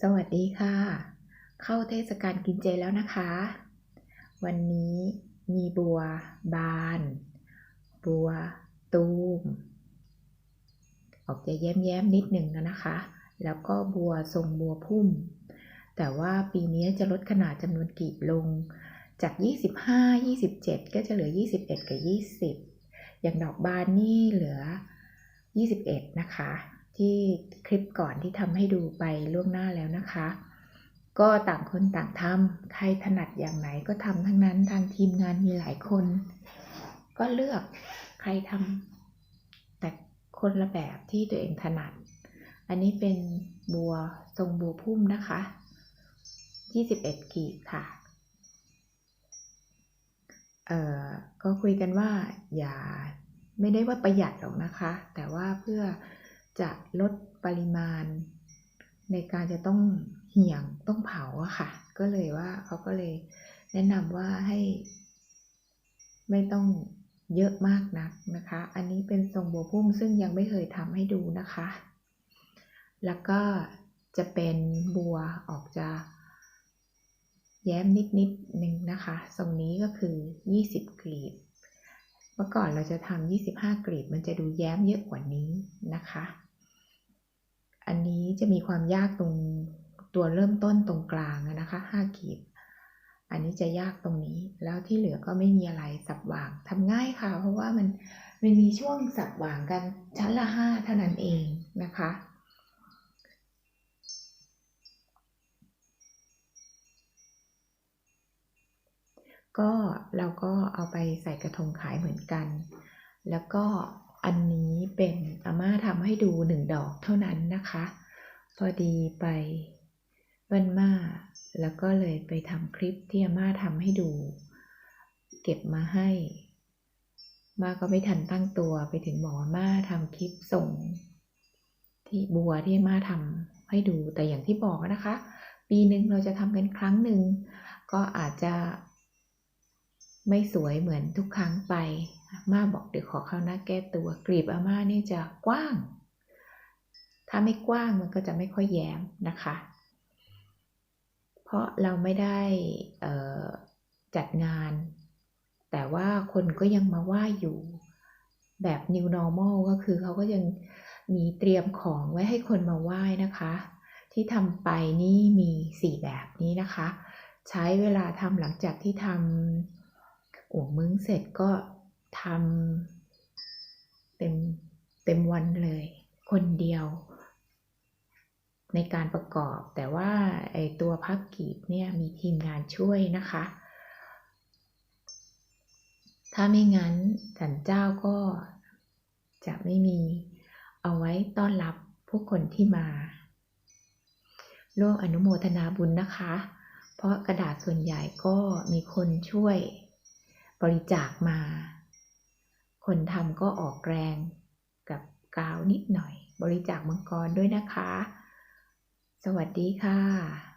สวัสดีค่ะ เข้าเทศกาลกินเจแล้วนะคะ วันนี้มีบัวบาน บัวตูม ออกจะแย้มๆนิดหนึ่งนะคะ แล้วก็บัวทรงบัวพุ่ม แต่ว่าปีนี้จะลดขนาดจำนวนกลีบลง จาก 25 27 ก็จะเหลือ 21 กับ 20 อย่างดอกบานนี่เหลือ 21 นะคะ ที่คลิปก่อนที่ทำให้ดูไปล่วงหน้าแล้วนะคะ ก็ต่างคนต่างทำใครถนัดอย่างไหนก็ทำทั้งนั้นทางทีมงานมีหลายคน ก็เลือกใครทำแต่คนละแบบที่ตัวเองถนัด อันนี้เป็นบัวทรงบัวพุ่มนะคะ 21 กีบค่ะ เอ่อ ก็คุยกันว่าอย่าไม่ได้ว่าประหยัดหรอกนะคะ แต่ว่าเพื่อ จะลดปริมาณ ในการจะต้องเหี่ยงต้องเผาอะค่ะ ก็เลยว่าเขาก็เลยแนะนำว่าให้ ไม่ต้องเยอะมากนักนะคะ อันนี้เป็นทรงบัวพุ่มซึ่งยังไม่เคยทำให้ดูนะคะ แล้วก็จะเป็นบัวออกจะแย้มนิดๆนหนึ่งนะคะ ทรงนี้ก็คือ 20 กลีบ เมื่อก่อนเราจะทำ25 กลีบ มันจะดูแย้มเยอะกว่านี้ นะคะ อันนี้จะมีความยากตรงตัวเริ่มต้นตรงกลางนะคะ5กลีบอันนี้จะยากตรงนี้ แล้วที่เหลือก็ไม่มีอะไรสับหว่างทำง่ายค่ะ เพราะว่ามันมันมีช่วงสับหว่างกันชั้นละ 5 เท่านั้นเองนะคะก็เราก็เอาไปใส่กระทงขายเหมือนกัน แล้วก็ อันนี้เป็นอาม่าทำให้ดูหนึ่งดอกเท่านั้นนะคะ พอดีไปบ้านม่า แล้วก็เลยไปทำคลิปที่อาม่าทำให้ดู เก็บมาให้ มาก็ไม่ทันตั้งตัวไปถึงหมอม่าทำคลิปส่ง ที่บัวที่อาม่าทำให้ดูแต่อย่างที่บอกนะคะ ปีหนึ่งเราจะทำกันครั้งหนึ่งก็อาจจะ ไม่สวยเหมือนทุกครั้งไปอาม่าบอกเดี๋ยวขอเข้าหน้าแก้ตัวกลีบอาม่านี่จะกว้าง ถ้าไม่กว้างมันก็จะไม่ค่อยแย้มนะคะ เพราะเราไม่ได้จัดงาน แต่ว่าคนก็ยังมาไหว้อยู่แบบ new normal ก็คือเขาก็ยังมีเตรียมของไว้ให้คนมาไหว้นะคะ ที่ทำไปนี่มี 4 แบบนี้นะคะ ใช้เวลาทำหลังจากที่ทำ อ่วมึ้งเสร็จก็ทำเต็มเต็มวันเลย คนเดียว ในการประกอบ แต่ว่าไอตัวพับกีบเนี่ยมีทีมงานช่วยนะคะ ถ้าไม่งั้นสันเจ้าก็จะไม่มีเอาไว้ต้อนรับผู้คนที่มาร่วมอนุโมทนาบุญนะคะ เพราะกระดาษส่วนใหญ่ก็มีคนช่วย บริจาคมา คนทำก็ออกแรงกับกาวนิดหน่อย บริจาคมังกรด้วยนะคะ สวัสดีค่ะ